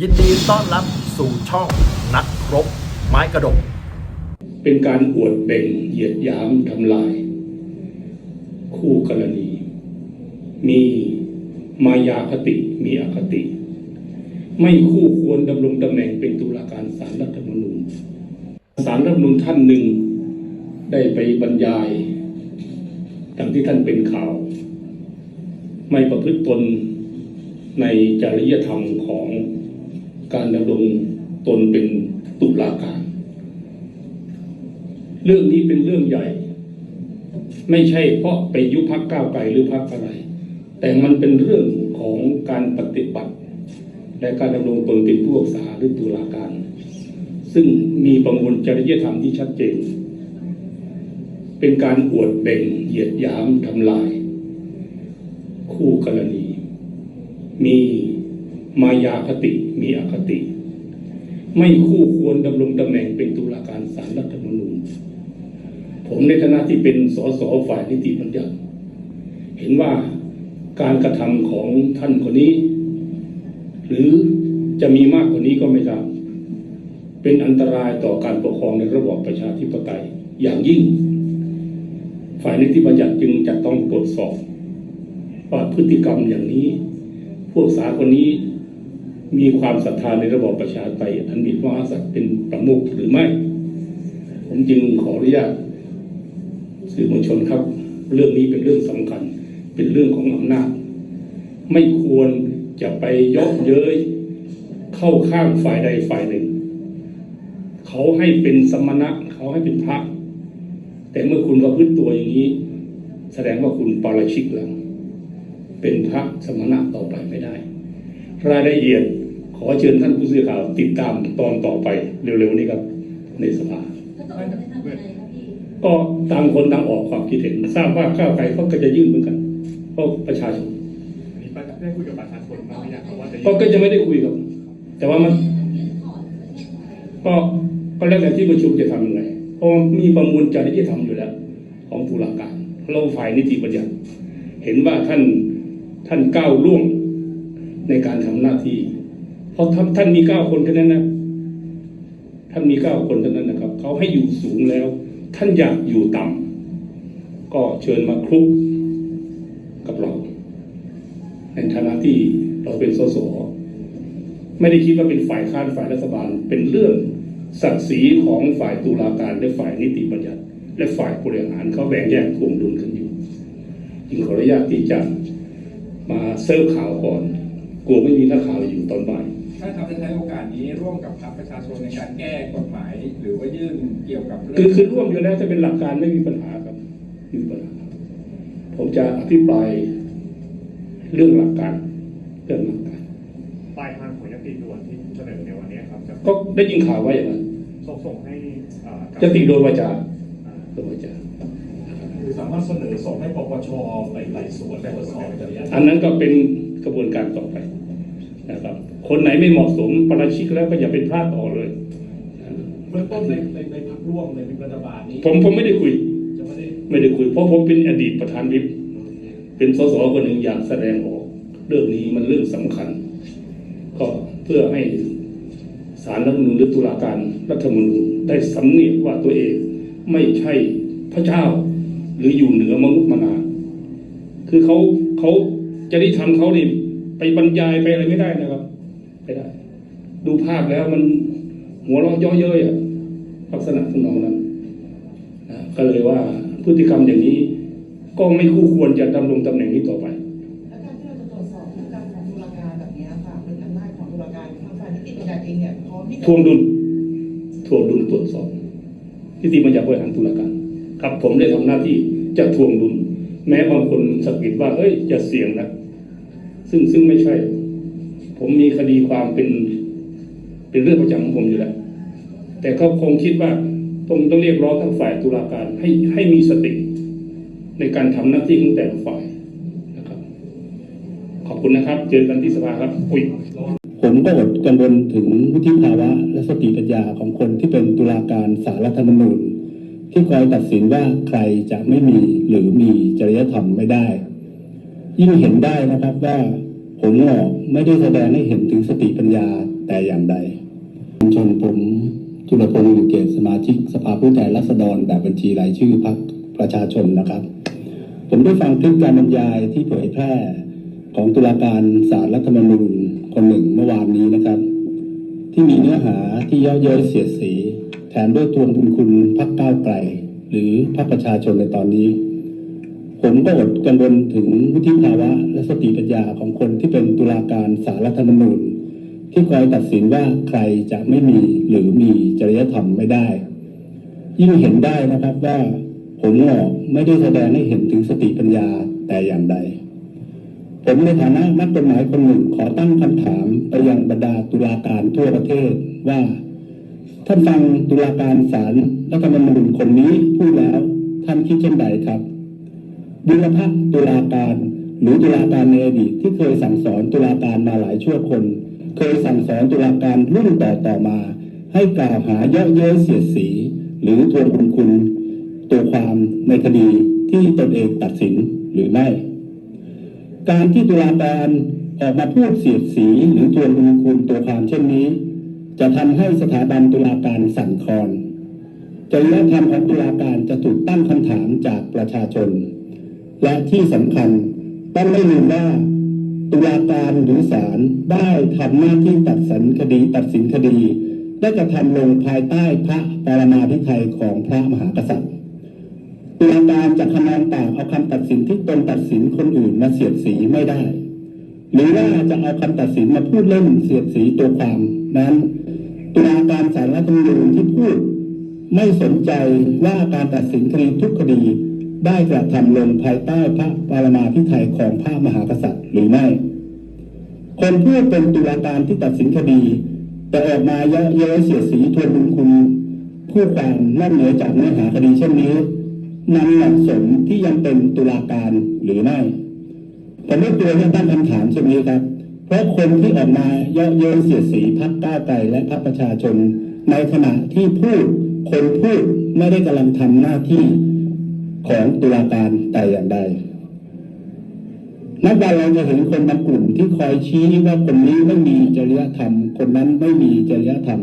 ยินดีต้อนรับสู่ช่องนักรบ ไม้กระดก เป็นการอวดเบ่งเหยียดหยามทำลาย คู่กรณี มีมายาคติมีอคติ ไม่คู่ควรดำรงตำแหน่งเป็นตุลาการศาลรัฐธรรมนูญศาลรัฐธรรมนูญท่านหนึ่งได้ไปบรรยายดังที่ท่านเป็นข่าว ไม่ประพฤติตนในจริยธรรมของ การดำรงตนเป็นตุลาการ เรื่องนี้เป็นเรื่องใหญ่ ไม่ใช่เพราะไปยุพักก้าวไกลหรือพักอะไร แต่มันเป็นเรื่องของการปฏิบัติ และการดำรงตนเป็นผู้รักษาหรือตุลาการ ซึ่งมีประมวลจริยธรรมที่ชัดเจน เป็นการอวดเบ่งเหยียดหยามทำลาย คู่กรณี มี มายาคติมีอคติ ไม่คู่ควรดำรงตำแหน่งเป็นตุลาการศาลรัฐธรรมนูญ ผมในฐานะที่เป็นสสฝ่ายนิติบัญญัติ เห็นว่าการกระทำของท่านคนนี้ หรือจะมีมากกว่านี้ก็ไม่ทราบเป็นอันตรายต่อการปกครองในระบอบประชาธิปไตยอย่างยิ่ง ฝ่ายนิติบัญญัติจึงจะต้องตรวจสอบว่าพฤติกรรมอย่างนี้ พวกสาคนนี้ มีความศรัทธาในระบอบประชาธิปไตยอันมีพระมหากษัตริย์เป็นประมุขหรือไม่ ผมจึงขออนุญาตสื่อมวลชนครับ เรื่องนี้เป็นเรื่องสำคัญ เป็นเรื่องของอำนาจ ไม่ควรจะไปยาะเย้ยเข้าข้างฝ่ายใดฝ่ายหนึ่ง เขาให้เป็นสมณะเขาให้เป็นพระ แต่เมื่อคุณประพฤติตัวอย่างนี้ แสดงว่าคุณปาราชิกแล้ว เป็นพระสมณะต่อไปไม่ได้ รายละเอียด อเชิญท่านผู้สื่อข่าวติดตามตอนต่อไปเร็วๆนี้ครับ ในสภาถ้าตกลงจะทำยังไงคะพี่ก็ต่างคนต่างออกความคิดเห็น ทราบว่าก้าวไกลเขาก็จะยื่นเหมือนกันเพราะประชาชนมีประได้คุยกับประชาชนบ้างหรือยังครับว่าจะก็ก็จะไม่ได้คุยกับแต่ว่ามันก็ก็แล้วแต่ที่ประชุมจะทำยังไงเพราะมีประมวลจริยธรรมอยู่แล้ว ของตุลาการเราฝ่ายนิติบัญญัติเห็นว่าท่านท่านก้าวล่วงในการทำหน้าที่ เพราะท่านท่านมีเก้าคนเท่านั้นนะท่านมีเก้าคนเท่านั้นนะครับ เขาให้อยู่สูงแล้ว ท่านอยากอยู่ต่ำก็เชิญมาคลุกกับเรา ในฐานะที่เราเป็นสสไม่ได้คิดว่าเป็นฝ่ายค้านฝ่ายรัฐบาล เป็นเรื่องศักดิ์ศรีของฝ่ายตุลาการและฝ่ายนิติบัญญัติ และฝ่ายบริหารเขาแบ่งแยกถ่วงดุลกันอยู่จึงขออนุญาตที่จะมาเซิร์ฟข่าวก่อน กลัวไม่มีนักข่าวอยู่ตอนบ่าย ถ้าทำได้ใช้โอกาสนี้ร่วมกับพรรคประชาชนในการแก้กฎหมาย หรือว่ายื่นเกี่ยวกับเรื่คือคือร่วมอยู่แล้วจะเป็นหลักการไม่มีปัญหาครับไม่มีปัญหาผมจะอภิปรายเรื่องหลักการเรื่องหลักการปลายทางของยติด่วนที่เสนอในวันนี้ครับจะก็ได้ยินข่าวว่าอย่างนั้นส่งส่งให้เอ่อกับจะติโดยวาจาอ่าโดยวาจาคือสามารถเสนอส่งให้ปปชไปไต่สวนตรวจสอบจริยธรรมอันนั้นก็เป็นกระบวนการต่อไป นะครับ คนไหนไม่เหมาะสมประราชิกแล้วก็อย่าเป็นพลาดต่อเลยเบื้องต้นในในในพักร่วมในวิปรัฐบาลนี้ผมผมไม่ได้คุย จะไม่ได้ไม่ได้คุย เพราะผมเป็นอดีตประธานวิปเป็นสสคนหนึ่งอยากแสดงออก เรื่องนี้มันเรื่องสำคัญ ก็เพื่อให้สารรัฐธรรมนูญหรือตุลาการรัฐธรรมนูญได้สำเนียกว่าตัวเองไม่ใช่พระเจ้า หรืออยู่เหนือมนุษย์มนา คือเขาเขาจะได้ทำเขานี่ ไปบรรยายไปอะไรไม่ได้นะครับไม่ได้ ดูภาพแล้วมันหัวเราะเย่อเย้ยอะลักษณะทำนองนั้นนะก็เลยว่าพฤติกรรมอย่างนี้ ก็ไม่คู่ควรจะดำรงตำแหน่งนี้ต่อไปแล้วการที่เราจะตรวจสอบพฤติกรรมของตุลาการแบบนี้ค่ะเป็นอำนาจของตุลาการทางฝ่ายนิติบัญญัติเองเนี่ยพร้อมที่จะทวงดุลทวงดุลตรวจสอบนิติบัญญัติบริหารตุลาการครับ ผมได้ทำหน้าที่จะทวงดุล แม้บางคนสะกิดว่าเฮ้ยจะเสี่ยงนะ ซึ่งซึ่งไม่ใช่ ผมมีคดีความเป็น เป็นเรื่องประจำของผมอยู่แล้ว แต่เขาคงคิดว่าต้องต้องเรียกร้องทั้งฝ่ายตุลาการให้ให้มีสติในการทำหน้าที่ของแต่ละฝ่ายนะครับ ขอบคุณนะครับ เจอกันที่สภาครับอุ้ยผมก็อดกังวลถึงวุฒิภาวะ และสติปัญญาของคนที่เป็นตุลาการสารรัฐธรรมนูญที่คอยตัดสินว่าใครจะไม่มีหรือมีจริยธรรมไม่ได้ ยิ่งเห็นได้นะครับว่าผมออกไม่ได้แสดงให้เห็นถึงสติปัญญาแต่อย่างใดชนผมจุลพงศ์อยู่เกตสมาชิกสภาผู้แทนราษฎรแบบบัญชีรายชื่อพรรคประชาชนนะครับ ผมได้ฟังคลิปการบรรยายที่เผยแพร่ของตุลาการศาลรัฐธรรมนูญคนหนึ่งเมื่อวานนี้นะครับ ที่มีเนื้อหาที่เย่อเย้ยเสียดสี แถมด้วยทวงบุญคุณพรรคก้าวไกล หรือพรรคประชาชนในตอนนี้ ผมก็อดกังวลถึงวุฒิภาวะและสติปัญญาของคนที่เป็นตุลาการศาลรัฐธรรมนูญ ที่คอยตัดสินว่าใครจะไม่มีหรือมีจริยธรรมไม่ได้ ยิ่งเห็นได้นะครับว่าผมหงอกไม่ได้แสดงให้เห็นถึงสติปัญญาแต่อย่างใดผมในฐานะนักกฎหมายคนหนึ่งขอตั้งคำถามไปยังบรรดาตุลาการทั่วประเทศว่าท่านฟังตุลาการศาลรัฐธรรมนูญคนนี้พูดแล้วท่านคิดเช่นใดครับ บุรพตุลาการ หรือตุลาการในอดีตที่เคยสั่งสอนตุลาการมาหลายชั่วคน เคยสั่งสอนตุลาการรุ่นต่อต่อมา ให้กล่าวหาเยาะเย้ยเสียดสี หรือทวงบุญคุณตัวความในคดีที่ตนเองตัดสินหรือไม่ การที่ตุลาการออกมาพูดเสียดสีหรือทวงบุญคุณตัวความเช่นนี้ จะทำให้สถาบันตุลาการสั่นคลอนจริยธรรมของตุลาการจะถูกตั้งคำถามจากประชาชน และที่สำคัญต้องไม่ลืมว่าตุลาการหรือศาลได้ทำหน้าที่ตัดสินคดี ตัดสินคดี ได้กระทำลงภายใต้พระปรมาภิไธยของพระมหากษัตริย์ตุลาการจะคะแนนปากเอาคำตัดสินที่ตนตัดสินคนอื่นมาเสียดสีไม่ได้ หรือว่าจะเอาคำตัดสินมาพูดเล่นเสียดสีตัวความนั้นตุลาการศาลรัฐธรรมนูญที่พูดไม่สนใจว่าการตัดสินคดีทุกคดี ได้กระทำลงภายใต้พระปรมาภิไธยของพระมหากษัตริย์หรือไม่ คนพูดเป็นตุลาการที่ตัดสินคดี แต่ออกมาเยอะเย้ยเสียสีทวนบุญคุณผู้ความนอกเหนือจากเนื้อหาคดีเช่นนี้นั้นเหมาะสมที่ยังเป็นตุลาการหรือไม่ผมไม่ตัวเรื่องตั้งคำถามเช่นนี้ครับ เพราะคนที่ออกมาเยาะเย้ยเสียสีพรรคก้าวไกลและพรรคประชาชน ในขณะที่พูดคนพูดไม่ได้กำลังทำหน้าที่ ของตุลาการแต่อย่างใดนับวันเราจะเห็นคนบางกลุ่มที่คอยชี้ว่าคนนี้ไม่มีจริยธรรม คนนั้นไม่มีจริยธรรม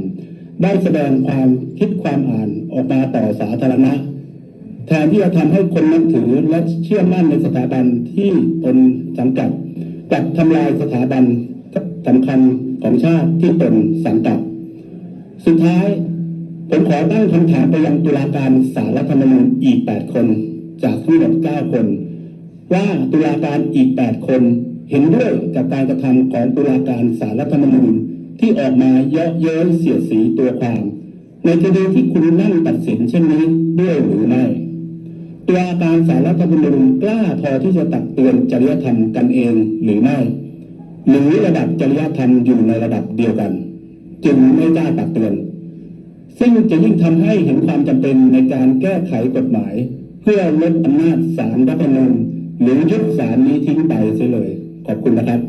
ได้แสดงความคิดความอ่านออกมาต่อสาธารณะ แทนที่จะทำให้คนนับถือและเชื่อมั่นในสถาบันที่ตนสังกัดกลับทำลายสถาบันสำคัญของชาติที่ตนสังกัด สุดท้าย ผมขอตั้งคำถามไปยังตุลาการศาลรัฐธรรมนูญอีก 8 คน จากทั้งหมด9คน ว่าตุลาการอีก 8 คน เห็นด้วยกับการกระทำของตุลาการศาลรัฐธรรมนูญที่ออกมาเยาะเย้ยเสียดสีตัวความ ในคดีที่คุณนั่งตัดสินเช่นนี้ด้วยหรือไม่ตุลาการสารรัฐธรรมนูญกล้าพอที่จะตักเตือนจริยธรรมกันเองหรือไม่หรือระดับจริยธรรมอยู่ในระดับเดียวกัน จึงไม่กล้าตักเตือน ซึ่งจะยิ่งทำให้เห็นความจำเป็นในการแก้ไขกฎหมาย เพื่อลดอำนาจศาลรัฐธรรมนูญหรือยุบศาลนี้ทิ้งไปเสียเลย ขอบคุณนะครับ